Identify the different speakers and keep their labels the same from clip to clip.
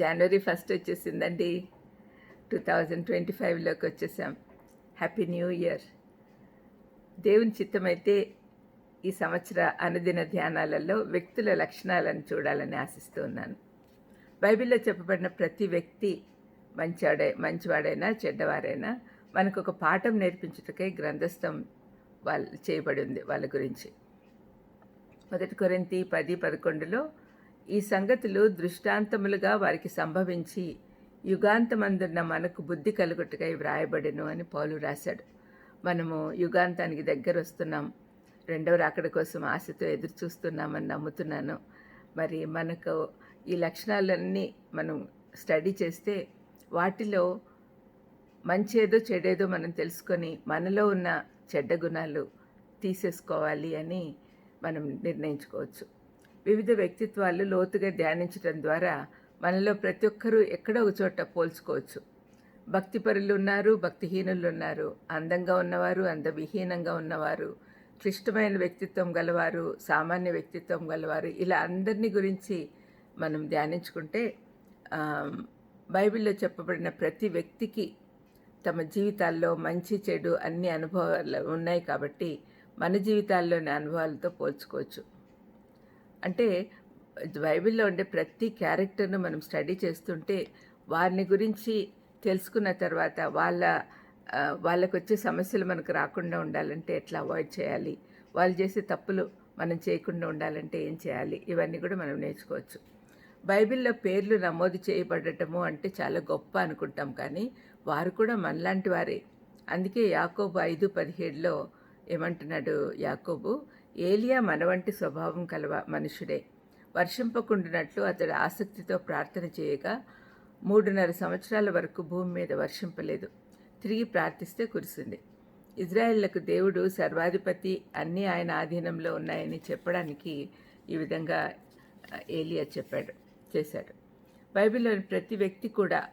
Speaker 1: జనవరి first వచ్చేసిందండి. Two thousand twenty ఫైవ్లోకి వచ్చేసాం. హ్యాపీ న్యూ ఇయర్ దేవుని చిత్తమైతే ఈ సంవత్సర అనుదిన ధ్యానాలలో వ్యక్తుల లక్షణాలను చూడాలని ఆశిస్తూ ఉన్నాను. బైబిల్లో చెప్పబడిన ప్రతి వ్యక్తి మంచివాడే మంచివాడైనా చెడ్డవారైనా మనకు ఒక పాఠం నేర్పించుటకై గ్రంథస్థం వాళ్ళు చేయబడి ఉంది వాళ్ళ గురించి. మొదటి కొరింతి పది పదకొండులో ఈ సంగతులు దృష్టాంతములుగా వారికి సంభవించి యుగాంతమందున్న మనకు బుద్ధి కలుగుట్టుకై వ్రాయబడెను అని పౌలు రాశాడు. మనము యుగాంతానికి దగ్గర వస్తున్నాం రెండవ రాకడ కోసం ఆశతో ఎదురు చూస్తున్నామని నమ్ముతున్నాను. మరి మనకు ఈ లక్షణాలన్నీ మనం స్టడీ చేస్తే వాటిలో మంచేదో చెడేదో మనం తెలుసుకొని మనలో ఉన్న చెడ్డ గుణాలు తీసేసుకోవాలి అని మనం నిర్ణయించుకోవచ్చు. వివిధ వ్యక్తిత్వాలు లోతుగా ధ్యానించడం ద్వారా మనలో ప్రతి ఒక్కరూ ఎక్కడో ఒక చోట పోల్చుకోవచ్చు. భక్తిపరులు ఉన్నారు భక్తిహీనులు ఉన్నారు అందంగా ఉన్నవారు అందవిహీనంగా ఉన్నవారు క్లిష్టమైన వ్యక్తిత్వం గలవారు సామాన్య వ్యక్తిత్వం గలవారు ఇలా అందరినీ గురించి మనం ధ్యానించుకుంటే బైబిల్లో చెప్పబడిన ప్రతి వ్యక్తికి తమ జీవితాల్లో మంచి చెడు అన్ని అనుభవాలు ఉన్నాయి కాబట్టి మన జీవితాల్లోని అనుభవాలతో పోల్చుకోవచ్చు. అంటే బైబిల్లో ఉండే ప్రతి క్యారెక్టర్ను మనం స్టడీ చేస్తుంటే వారిని గురించి తెలుసుకున్న తర్వాత వాళ్ళ వాళ్ళకు వచ్చే సమస్యలు మనకు రాకుండా ఉండాలంటే ఎట్లా అవాయిడ్ చేయాలి? వాళ్ళు చేసే తప్పులు మనం చేయకుండా ఉండాలంటే ఏం చేయాలి? ఇవన్నీ కూడా మనం నేర్చుకోవచ్చు. బైబిల్లో పేర్లు నమోదు చేయబడటము అంటే చాలా గొప్ప అనుకుంటాం కానీ వారు కూడా మనలాంటి వారే. అందుకే యాకోబు ఐదు పదిహేడులో ఏమంటున్నాడు యాకోబు? ఏలియా మనవంటి స్వభావం కలవ మనుషుడే. వర్షింపకుండినట్లు అతడు ఆసక్తితో ప్రార్థన చేయగా మూడున్నర సంవత్సరాల వరకు భూమి మీద వర్షింపలేదు. తిరిగి ప్రార్థిస్తే కురిసింది. ఇజ్రాయెళ్ళకు దేవుడు సర్వాధిపతి అన్నీ ఆయన ఆధీనంలో ఉన్నాయని చెప్పడానికి ఈ విధంగా ఏలియా చెప్పాడు చేశాడు. బైబిల్లోని ప్రతి వ్యక్తి కూడా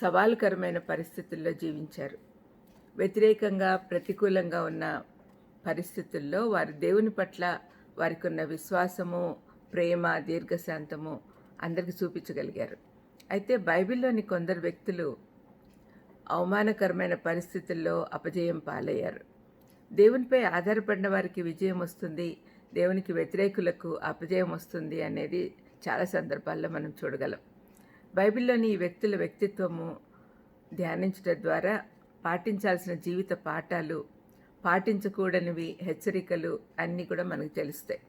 Speaker 1: సవాలుకరమైన పరిస్థితుల్లో జీవించారు. వ్యతిరేకంగా ప్రతికూలంగా ఉన్న పరిస్థితుల్లో వారి దేవుని పట్ల వారికి ఉన్న విశ్వాసము ప్రేమ దీర్ఘశాంతము అందరికి చూపించగలిగారు. అయితే బైబిల్లోని కొందరు వ్యక్తులు అవమానకరమైన పరిస్థితుల్లో అపజయం పాలయ్యారు. దేవునిపై ఆధారపడిన వారికి విజయం వస్తుంది దేవునికి వ్యతిరేకులకు అపజయం వస్తుంది అనేది చాలా సందర్భాల్లో మనం చూడగలం. బైబిల్లోని ఈ వ్యక్తుల వ్యక్తిత్వము ధ్యానించడం ద్వారా పాటించాల్సిన జీవిత పాఠాలు పాటించకూడనివి హెచ్చరికలు అన్నీ కూడా మనకు తెలుస్తాయి.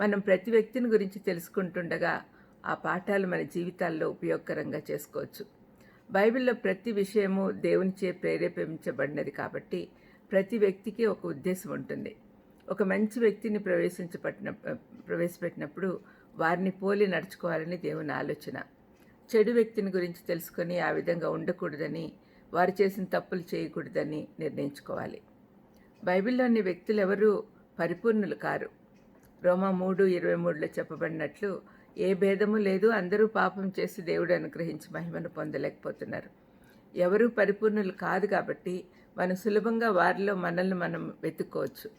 Speaker 1: మనం ప్రతి వ్యక్తిని గురించి తెలుసుకుంటుండగా ఆ పాఠాలు మన జీవితాల్లో ఉపయోగకరంగా చేసుకోవచ్చు. బైబిల్లో ప్రతి విషయము దేవునిచే ప్రేరేపించబడినది కాబట్టి ప్రతి వ్యక్తికి ఒక ఉద్దేశం ఉంటుంది. ఒక మంచి వ్యక్తిని ప్రవేశించబట్టిన ప్రవేశపెట్టినప్పుడు వారిని పోలి నడుచుకోవాలని దేవుని ఆలోచన. చెడు వ్యక్తిని గురించి తెలుసుకొని ఆ విధంగా ఉండకూడదని వారు చేసిన తప్పులు చేయకూడదని నిర్ణయించుకోవాలి. బైబిల్లోని వ్యక్తులు ఎవరూ పరిపూర్ణులు కారు. రోమా మూడు ఇరవై మూడులో చెప్పబడినట్లు ఏ భేదము లేదు అందరూ పాపం చేసి దేవుడు అనుగ్రహించి మహిమను పొందలేకపోతున్నారు. ఎవరూ పరిపూర్ణులు కాదు కాబట్టి మనం సులభంగా వారిలో మనల్ని మనం వెతుక్కోవచ్చు.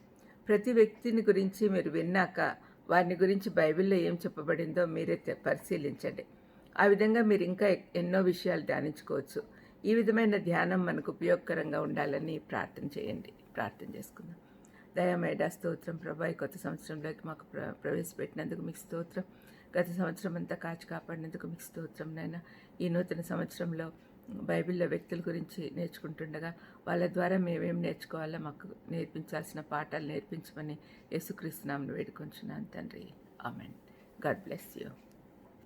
Speaker 1: ప్రతి వ్యక్తిని గురించి మీరు విన్నాక వారిని గురించి బైబిల్లో ఏం చెప్పబడిందో మీరే పరిశీలించండి. ఆ విధంగా మీరు ఇంకా ఎన్నో విషయాలు ధ్యానించుకోవచ్చు. ఈ విధమైన ధ్యానం మనకు ఉపయోగకరంగా ఉండాలని ప్రార్థన చేయండి. ప్రార్థన చేసుకుందాం. దయామేడ స్తోత్రం. ప్రభా కొత్త సంవత్సరంలోకి మాకు ప్ర ప్రవేశపెట్టినందుకు మీకు స్తోత్రం. గత సంవత్సరం అంతా కాచి కాపాడినందుకు మీకు స్తోత్రం నాయన. ఈ నూతన సంవత్సరంలో బైబిల్లో వ్యక్తుల గురించి నేర్చుకుంటుండగా వాళ్ళ ద్వారా మేమేం నేర్చుకోవాలో మాకు నేర్పించాల్సిన పాఠాలు నేర్పించమని యేసుక్రీస్తునామను వేడుకొంచున్నాను తండ్రి. ఆమెన్. God bless you.